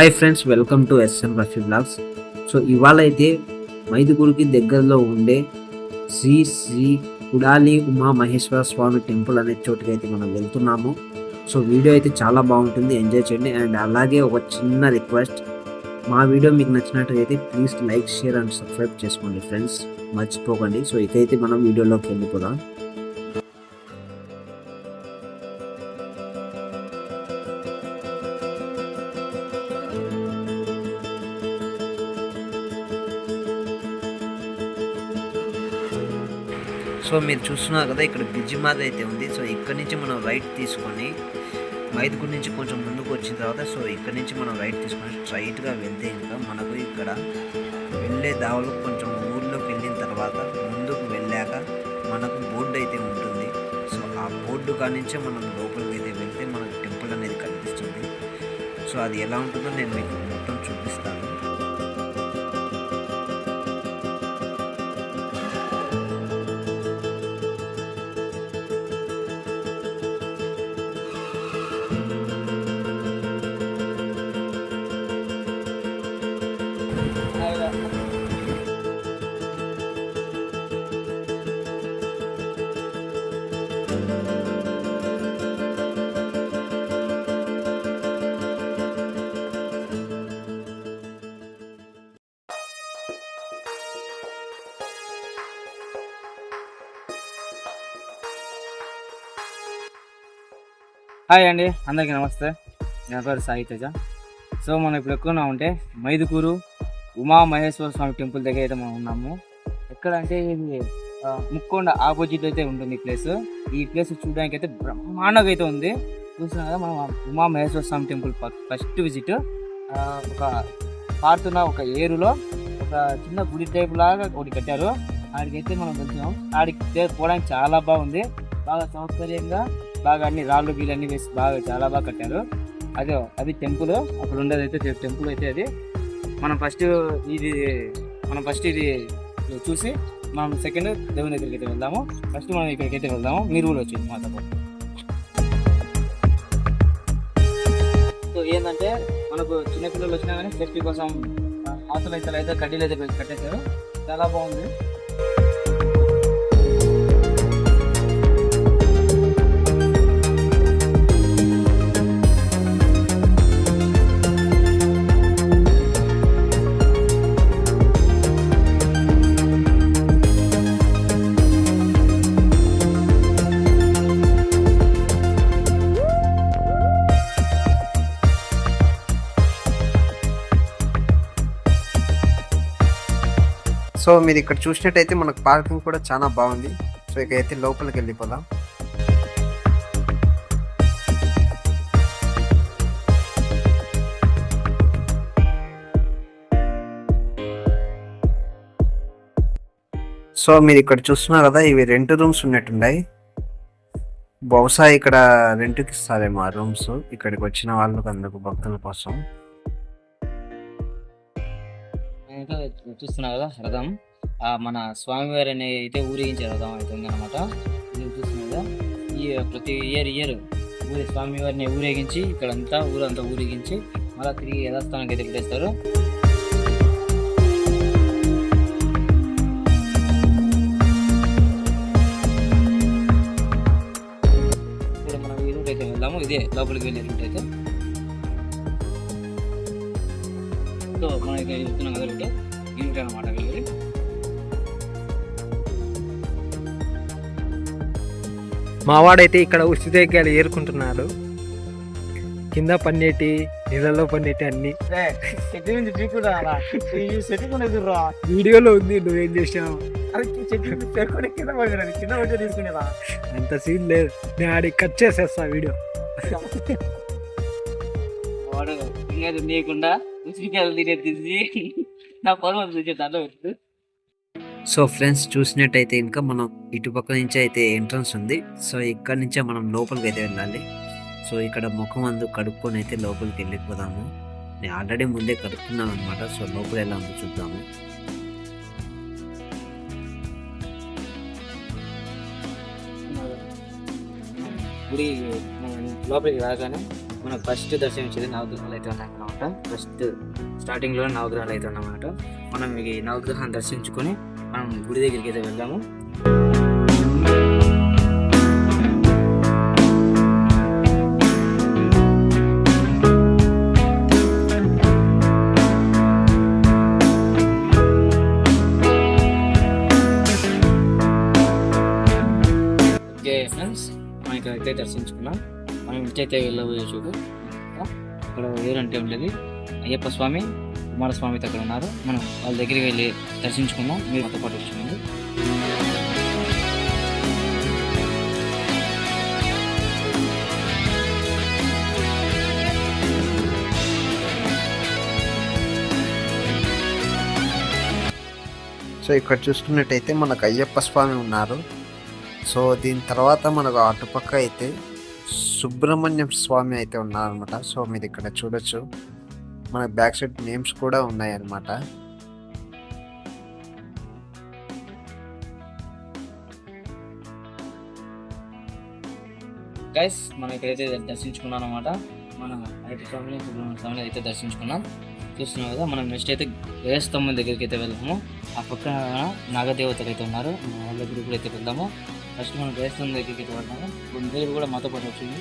Hi friends welcome to SM Rafi blogs so ఇవాళ అయితే మైదుగుడికి దగ్గరలో ఉండే శ్రీ శ్రీ కుడాలి ఉమా మహేశ్వర స్వామి టెంపుల్ అనే చోటుకి అయితే మనం వెళ్తున్నాము. సో వీడియో అయితే చాలా బాగుంటుంది ఎంజాయ్ చేయండి. అండ్ అలాగే ఒక చిన్న రిక్వెస్ట్ మా వీడియో మీకు నచ్చినట్టయితే please like share and subscribe చేసుకోండి ఫ్రెండ్స్. మర్చిపోకండి. సో ఇకైతే మనం వీడియోలోకి వెళ్ళిపోదాం. సో మీరు చూస్తున్నారు కదా ఇక్కడ బ్రిడ్జి మాది అయితే ఉంది. సో ఇక్కడ నుంచి మనం రైట్ తీసుకొని మైదుగుడి నుంచి కొంచెం ముందుకు వచ్చిన తర్వాత సో ఇక్కడ నుంచి మనం రైట్ తీసుకొని స్ట్రైట్గా వెళ్తే ఇంకా మనకు ఇక్కడ వెళ్ళే దావలు కొంచెం ఊర్లోకి వెళ్ళిన తర్వాత ముందుకు వెళ్ళాక మనకు బోర్డు అయితే ఉంటుంది. సో ఆ బోర్డు కానించే మనం లోపలికి అయితే వెళ్తే మనకు టెంపుల్ అనేది కనిపిస్తుంది. సో అది ఎలా ఉంటుందో నేను మీకు మొత్తం చూపిస్తాను. హాయ్ అండి అందరికీ నమస్తే. నా పేరు సాయి తేజ. సో మనం ఇప్పుడు ఎక్కువ ఉంటే మైదుకూరు ఉమా మహేశ్వర స్వామి టెంపుల్ దగ్గర అయితే మనం ఉన్నాము. ఎక్కడ అంటే ఇది ముక్కొండ ఆపోజిట్ అయితే ఉంటుంది ఈ ప్లేస్. ఈ ప్లేస్ చూడడానికి అయితే బ్రహ్మాండంగా అయితే ఉంది. చూస్తున్నాం కదా మనం Uma Maheshwara Swamy temple first visit. ఒక పారుతున్న ఒక ఏరులో ఒక చిన్న గుడి టైప్ లాగా ఒకటి కట్టారు. ఆడికైతే మనం వెళ్తున్నాం. ఆడికి పోవడానికి చాలా బాగుంది. బాగా సౌకర్యంగా బాగా అన్ని రాళ్ళు గీళ్ళు అన్ని వేసి బాగా చాలా బాగా కట్టారు. అదే అది టెంపుల్. అక్కడ ఉండేది అయితే టెంపుల్ అయితే అది. మనం ఫస్ట్ ఇది మనం ఫస్ట్ ఇది చూసి మనం సెకండ్ దేవుని దగ్గరికి అయితే వెళ్దాము. ఫస్ట్ మనం ఇక్కడికి అయితే వెళ్దాము. మీరు కూడా వచ్చింది మాతో సో ఏంటంటే మనకు చిన్నపిల్లలు వచ్చినా కానీ సేఫ్టీ కోసం ఆతులు అయితే అయితే కడ్డీలు అయితే కట్టేశారు. చాలా బాగుంది. సో మీరు ఇక్కడ చూసినట్టయితే మనకు పార్కింగ్ కూడా చాలా బాగుంది. సో ఇక అయితే లోపలికి వెళ్ళిపోదాం. సో మీరు ఇక్కడ చూస్తున్నారు కదా ఇవి రెంట్ రూమ్స్ ఉన్నట్టున్నాయి. బహుశా ఇక్కడ రెంట్కి ఇస్తారేమో ఆ రూమ్స్. ఇక్కడికి వచ్చిన వాళ్ళకి అందుకు భక్తుల కోసం. ఇంకా చూస్తున్నారు కదా రథం. ఆ మన అనే అయితే ఊరేగించే రథం అయితే ఉందన్నమాట. ఇది కదా ఈ ప్రతి ఇయర్ ఇయర్ ఊరి స్వామివారిని ఊరేగించి ఇక్కడంతా ఊరంతా ఊరేగించి మళ్ళీ తిరిగి యథాస్థానానికి అయితే పెట్టేస్తారు ఇప్పుడు మనం ఈ రూట్ అయితే వెళ్దాము. ఇదే లోపలికి వెళ్ళే రూట్ అయితే. సో మనం అయితే వెళ్తున్నాం కదా రూట్ ఈ రూట్ అనమాట వెళ్ళి మావాడైతే ఇక్కడ ఉచితగ్గాలు ఏరుకుంటున్నాడు. కింద పన్నేటి నీళ్ళలో పన్నేటి అన్ని. వీడియోలో ఉంది నువ్వేం చేసావు అంత సీన్ లేదు. నేను ఆడికి కట్ చేసేస్తా వీడియో. నీయకుండా ఉసిరికాయలు తీసి నా పొలం చూసేదాన్ని సో ఫ్రెండ్స్ చూసినట్టయితే ఇంకా మనం ఇటుపక్క నుంచి అయితే ఎంట్రన్స్ ఉంది. సో ఇక్కడ నుంచే మనం లోపలికి అయితే వెళ్ళాలి. సో ఇక్కడ ముఖం అందు కడుక్కొని అయితే లోపలికి వెళ్ళిపోదాము నేను ఆల్రెడీ ముందే కడుక్కున్నాను అనమాట సో లోపల ఎలా ఉందో చూద్దాము. గుడి లోపలికి రాగానే మనకు ఫస్ట్ దర్శనం ఇచ్చేది నవగ్రహాలు అయితే ఉన్నాయి ఫస్ట్ స్టార్టింగ్లో నవగ్రహాలు అయితే ఉన్నమాట మనం ఈ నవగ్రహాన్ని దర్శించుకొని మనం గుడి దగ్గరికి అయితే వెళ్దాము. ఓకే ఫ్రెండ్స్ మనం ఇక్కడ దర్శించుకున్నాం. మనం ఇచ్చైతే వెళ్ళబోయే చూడు. ఇక్కడ వేరంటే ఉండేది. అయ్యప్ప స్వామి కుమారస్వామి అక్కడ ఉన్నారు. మనం వాళ్ళ దగ్గరికి వెళ్ళి దర్శించుకుందాం. మీరు మాతో పాటు వచ్చింది సో ఇక్కడ చూసుకున్నట్టయితే మనకు అయ్యప్ప స్వామి ఉన్నారు. సో దీని తర్వాత మనకు అటుపక్క అయితే సుబ్రహ్మణ్యం స్వామి అయితే ఉన్నారనమాట సో మీరు ఇక్కడ చూడొచ్చు. మన బ్యాక్ సైడ్ నేమ్స్ కూడా ఉన్నాయి అన్నమాట గైస్ మనం ఇక్కడైతే దర్శించుకున్నాం అనమాట మన అయ్యప్ప స్వామిని సుబ్రహ్మణ్య స్వామిని అయితే దర్శించుకున్నాం. చూస్తున్నాం కదా మనం నెక్స్ట్ అయితే వేస్తమ్మ దగ్గరికి అయితే వెళ్దాము. ఆ పక్కన నాగదేవతలు అయితే ఉన్నారు. వాళ్ళ దగ్గరికి అయితే వెళ్దాము. ఫస్ట్ మనం వేస్తమ్మ దగ్గరికి అయితే వెళ్దాము కూడా మాతో పాటు వచ్చింది.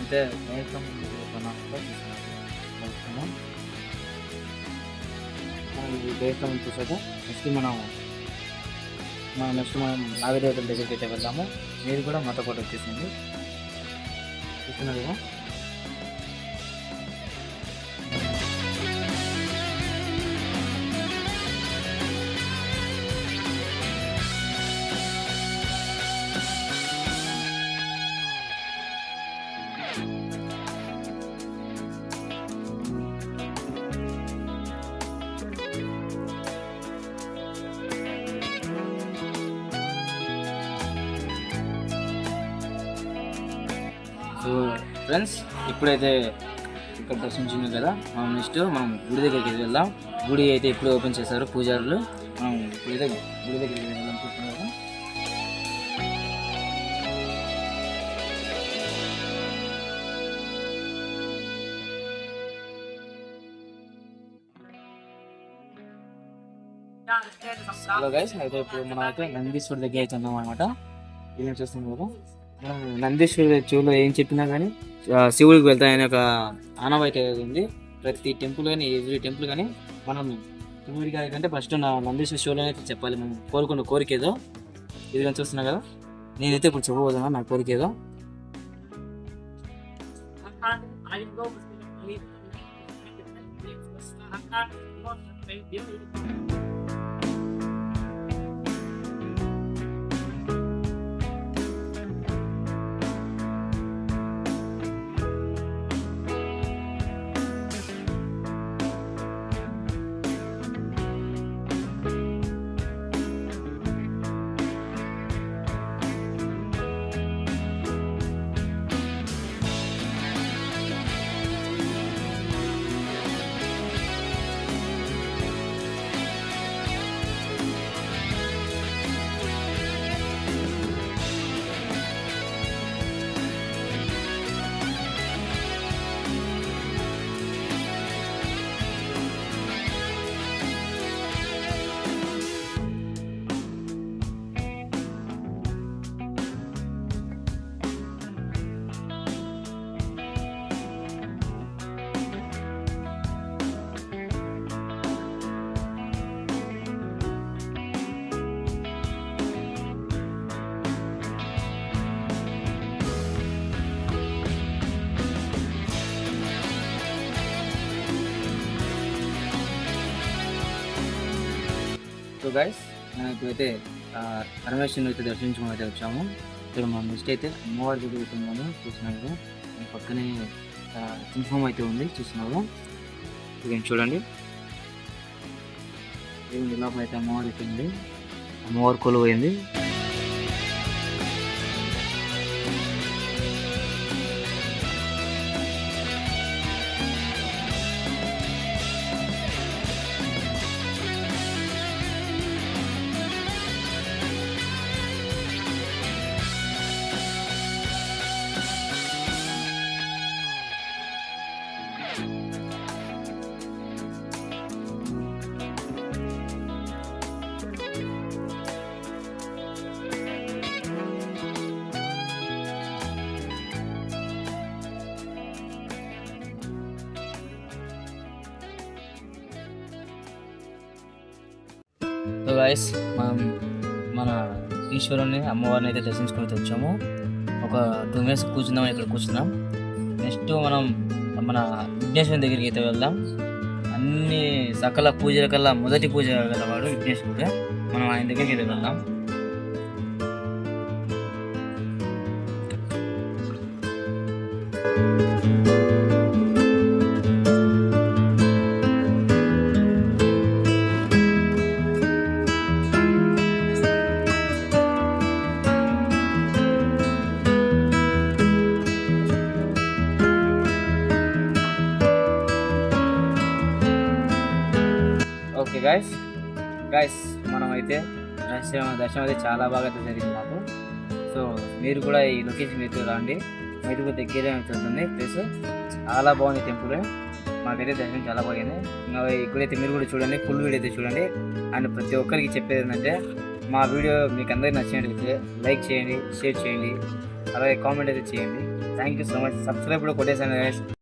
అంటే వేస్తమ్మ దగ్గరికి వెళ్తున్నాం దేశం చూసాక నెక్స్ట్ మనం మనం నెక్స్ట్ మనం నాగదేవతల దగ్గరికి అయితే వెళ్దాము. మీరు కూడా మాతో పాటు వచ్చేసింది చూస్తున్నారు ఫ్రెండ్స్ ఇప్పుడైతే ఇక్కడ దర్శించింది కదా మనం నెక్స్ట్ మనం గుడి దగ్గరికి వెళ్దాం. గుడి అయితే ఇప్పుడు ఓపెన్ చేశారు పూజారులు. మనం ఇప్పుడైతే గుడి దగ్గరికి వెళ్దాం చూస్తున్నాం హలో గైస్ అయితే ఇప్పుడు మనం అయితే నందీశ్వరి దగ్గర అయితే ఉన్నాం అనమాట ఏం చూస్తున్నాం కదా నందీశ్వరి చెవులో ఏం చెప్పినా కానీ శివుడికి వెళ్తాయని ఒక ఆనవాయితీ ఉంది ప్రతి టెంపుల్ కానీ ఎవ్రీ టెంపుల్ కానీ మనం శివుడి గారి కంటే ఫస్ట్ నా నందేశ్వర శివులు అయితే చెప్పాలి మనం కోరుకున్న కోరిక ఏదో ఇది కానీ చూస్తున్నా కదా నేనైతే ఇప్పుడు చెప్పబోతున్నా నా కోరిక ఏదో సో గైస్ మనం ఇప్పుడైతే పరమేశ్వరుని అయితే దర్శించుకుని అయితే వచ్చాము. ఇక్కడ మనం నెక్స్ట్ అయితే అమ్మవారి దగ్గర అయితే ఉన్నాము పక్కనే సింహం అయితే ఉంది చూసినాము ఇది చూడండి. ఇది లోపల అయితే అమ్మవారి అయితే ఉంది. అమ్మవారి కొలువైంది. గాయస్ మనం మన ఈశ్వరుని అమ్మవారిని అయితే దర్శించుకొని వచ్చాము. ఒక టూ మినిట్స్ కూర్చున్నాం ఇక్కడ కూర్చున్నాం నెక్స్ట్ మనం మన విఘ్నేశ్వరుని దగ్గరికి అయితే వెళ్దాం. అన్ని సకల పూజల కల్లా మొదటి పూజ గలవాడు విఘ్నేశ్వరుడు. మనం ఆయన దగ్గరికి అయితే వెళ్దాం. దర్శనం దర్శనం అయితే చాలా బాగా అయితే జరిగింది మాకు. సో మీరు కూడా ఈ లొకేషన్ అయితే రండి. కూడా దగ్గరే ఉంటుంది ప్లేస్ చాలా బాగుంది టెంపుల్. మాకైతే దర్శనం చాలా బాగుంది ఇంకా ఇక్కడైతే మీరు కూడా చూడండి. ఫుల్ వీడియో అయితే చూడండి. అండ్ ప్రతి ఒక్కరికి చెప్పేది ఏంటంటే మా వీడియో మీకు అందరికి నచ్చినట్లయితే లైక్ చేయండి షేర్ చేయండి. అలాగే కామెంట్ అయితే చేయండి. Thank you so much subscribe కూడా కొట్టేసాను